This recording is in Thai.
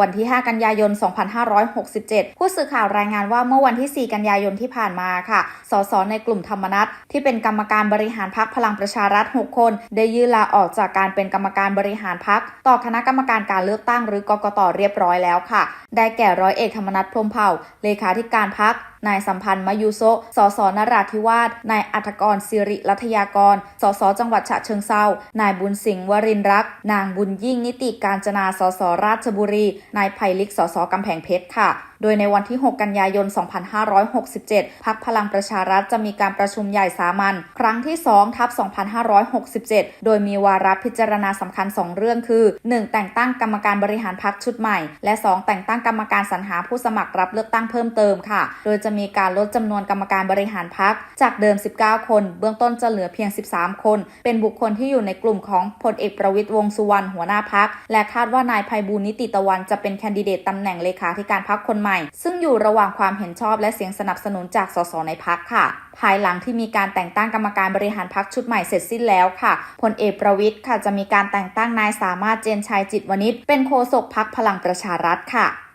วันที่ 5 กันยายน 2567 ผู้สื่อข่าวรายงานว่าเมื่อวันที่ 4 กันยายนที่ผ่านมาค่ะ สสในกลุ่มธรรมนัตที่เป็นกรรมการบริหารพักพลังประชารัฐ 6 คน ได้ยื่นลาออกจากการเป็นกรรมการบริหารพักต่อคณะกรรมการการเลือกตั้งหรือกกตเรียบร้อยแล้วค่ะ ได้แก่ร้อยเอกธรรมนัฐพรมเผ่า เลขาธิการพักนายสัมพันธ์มายุโซสสนราธิวาส นายอัฐกรสิริรัตยากร สสจังหวัดฉะเชิงเซา นายบุญสิงห์วรินร์รัก นางบุญยิ่งนิติการจนา สสราชบุรีนายไผ่ลิก สสกำแพงเพชรค่ะ โดยในวันที่ 6 กันยายน 2567 พักพลังประชารัฐจะมีการประชุมใหญ่สามัญครั้งที่ 2 ทับ 2567 โดยมีวาระพิจารณาสำคัญ 2 เรื่องคือ 1. แต่งตั้งกรรมการบริหารพักชุดใหม่ และ 2. แต่งตั้งกรรมการสรรหาผู้สมัครรับเลือกตั้งเพิ่มเติมค่ะ โดยจะมีการลดจำนวนกรรมการบริหารพักจากเดิม 19 คน เบื้องต้นจะเหลือเพียง 13 คน เป็นบุคคลที่อยู่ในกลุ่มของพลเอกประวิตยวงสุวรรณหัวหน้าพักและคาดว่านายภัยบูลนิติตะวันจะเป็นแคนดิเดตตำแหน่งเลขาธิการพักคนใหม่ ซึ่งอยู่ระหว่างความเห็นชอบและเสียงสนับสนุนจากสสในพักค่ะ ภายหลังที่มีการแต่งตั้งกรรมการบริหารพักชุดใหม่เสร็จสิ้นแล้วค่ะพลเอกประวิทย์ค่ะจะมีการแต่งตั้งนายสามารถเจนชัยจิตวณิชเป็นโฆษกพักพลังประชารัฐค่ะ